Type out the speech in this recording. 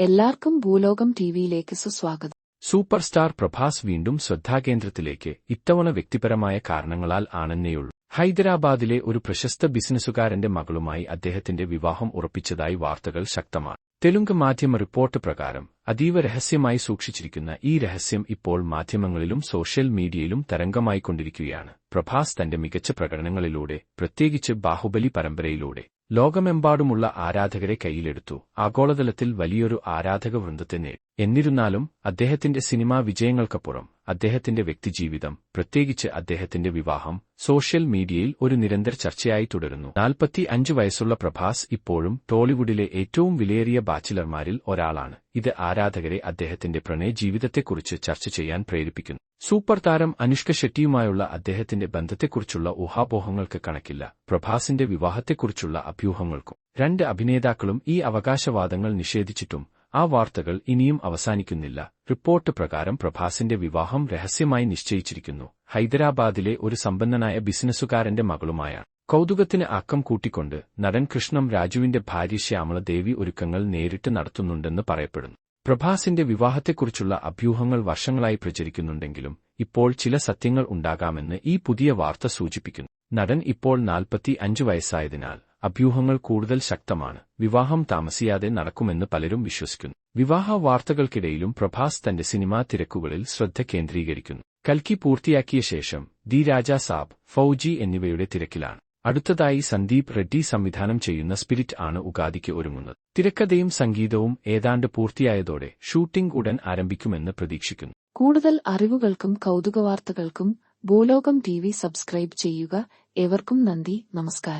എല്ലാവർക്കും ഭൂലോകം ടിവിയിലേക്ക് സുസ്വാഗതം. Super star Prabhas വീണ്ടും ശ്രദ്ധാകേന്ദ്രത്തിലേക്ക് ഇത്തവണ വ്യക്തിപരമായ കാരണങ്ങളാൽ ആണെന്നേയുള്ളൂ. ഹൈദരാബാദിലെ ഒരു പ്രശസ്ത ബിസിനസ്സുകാരന്റെ മകളുമായി അദ്ദേഹത്തിന്റെ വിവാഹം ഉറപ്പിച്ചതായി വാർത്തകൾ ശക്തമാണ്. തെലുങ്ക് മാധ്യമ റിപ്പോർട്ട് പ്രകാരം അതീവ രഹസ്യമായി സൂക്ഷിച്ചിരിക്കുന്ന ഈ രഹസ്യം ഇപ്പോൾ മാധ്യമങ്ങളിലും സോഷ്യൽ മീഡിയയിലും തരംഗമായിക്കൊണ്ടിരിക്കുകയാണ്. പ്രഭാസ് തന്റെ മികച്ച പ്രകടനങ്ങളിലൂടെ പ്രത്യേകിച്ച് ബാഹുബലി പരമ്പരയിലൂടെ ലോകമെമ്പാടുമുള്ള ആരാധകരെ കയ്യിലെടുത്തു. ആഗോളതലത്തിൽ വലിയൊരു ആരാധക വൃന്ദത്തെ നേടി. എന്നിരുന്നാലും അദ്ദേഹത്തിന്റെ സിനിമാ വിജയങ്ങൾക്കപ്പുറം അദ്ദേഹത്തിന്റെ വ്യക്തിജീവിതം പ്രത്യേകിച്ച് അദ്ദേഹത്തിന്റെ വിവാഹം സോഷ്യൽ മീഡിയയിൽ ഒരു നിരന്തര ചർച്ചയായി തുടരുന്നു. നാൽപ്പത്തി അഞ്ച് വയസ്സുള്ള പ്രഭാസ് ഇപ്പോഴും ടോളിവുഡിലെ ഏറ്റവും വിലയേറിയ ബാച്ചിലർമാരിൽ ഒരാളാണ്. ഇത് ആരാധകരെ അദ്ദേഹത്തിന്റെ പ്രണയ ജീവിതത്തെക്കുറിച്ച് ചർച്ച ചെയ്യാൻ പ്രേരിപ്പിക്കുന്നു. സൂപ്പർ താരം അനുഷ്ക ഷെട്ടിയുമായുള്ള അദ്ദേഹത്തിന്റെ ബന്ധത്തെക്കുറിച്ചുള്ള ഊഹാപോഹങ്ങൾക്ക് കണക്കില്ല. പ്രഭാസിന്റെ വിവാഹത്തെക്കുറിച്ചുള്ള അഭ്യൂഹങ്ങൾക്കും രണ്ട് അഭിനേതാക്കളും ഈ അവകാശവാദങ്ങൾ നിഷേധിച്ചിട്ടും ആ വാർത്തകൾ ഇനിയും അവസാനിക്കുന്നില്ല. റിപ്പോർട്ട് പ്രകാരം പ്രഭാസിന്റെ വിവാഹം രഹസ്യമായി നിശ്ചയിച്ചിരിക്കുന്നു. ഹൈദരാബാദിലെ ഒരു സമ്പന്നനായ ബിസിനസ്സുകാരന്റെ മകളുമായ കൗതുകത്തിന് അക്കം കൂട്ടിക്കൊണ്ട് നടൻ കൃഷ്ണം രാജുവിന്റെ ഭാര്യ ശ്യാമളദേവി ഒരുക്കങ്ങൾ നേരിട്ട് നടത്തുന്നുണ്ടെന്ന് പറയപ്പെടുന്നു. പ്രഭാസിന്റെ വിവാഹത്തെക്കുറിച്ചുള്ള അഭ്യൂഹങ്ങൾ വർഷങ്ങളായി പ്രചരിക്കുന്നുണ്ടെങ്കിലും ഇപ്പോൾ ചില സത്യങ്ങൾ ഉണ്ടാകാമെന്ന് ഈ പുതിയ വാർത്ത സൂചിപ്പിക്കുന്നു. നടൻ ഇപ്പോൾ നാൽപ്പത്തി അഞ്ച് വയസ്സായതിനാൽ അഭ്യൂഹങ്ങൾ കൂടുതൽ ശക്തമാണ്. വിവാഹം താമസിയാതെ നടക്കുമെന്ന് പലരും വിശ്വസിക്കുന്നു. വിവാഹ വാർത്തകൾക്കിടയിലും പ്രഭാസ് തന്റെ സിനിമാ തിരക്കുകളിൽ ശ്രദ്ധ കേന്ദ്രീകരിക്കുന്നു. കൽക്കി പൂർത്തിയാക്കിയ ശേഷം ദി രാജാ സാബ് ഫൌജി എന്നിവയുടെ തിരക്കിലാണ്. അടുത്തതായി സന്ദീപ് റെഡ്ഡി സംവിധാനം ചെയ്യുന്ന സ്പിരിറ്റ് ആണ് ഉഗാദിക്ക് ഒരുങ്ങുന്നത്. തിരക്കഥയും സംഗീതവും ഏതാണ്ട് പൂർത്തിയായതോടെ ഷൂട്ടിംഗ് ഉടൻ ആരംഭിക്കുമെന്ന് പ്രതീക്ഷിക്കുന്നു. കൂടുതൽ അറിവുകൾക്കും കൗതുക വാർത്തകൾക്കും ഭൂലോകം ടി സബ്സ്ക്രൈബ് ചെയ്യുക. ഏവർക്കും നന്ദി. നമസ്കാരം.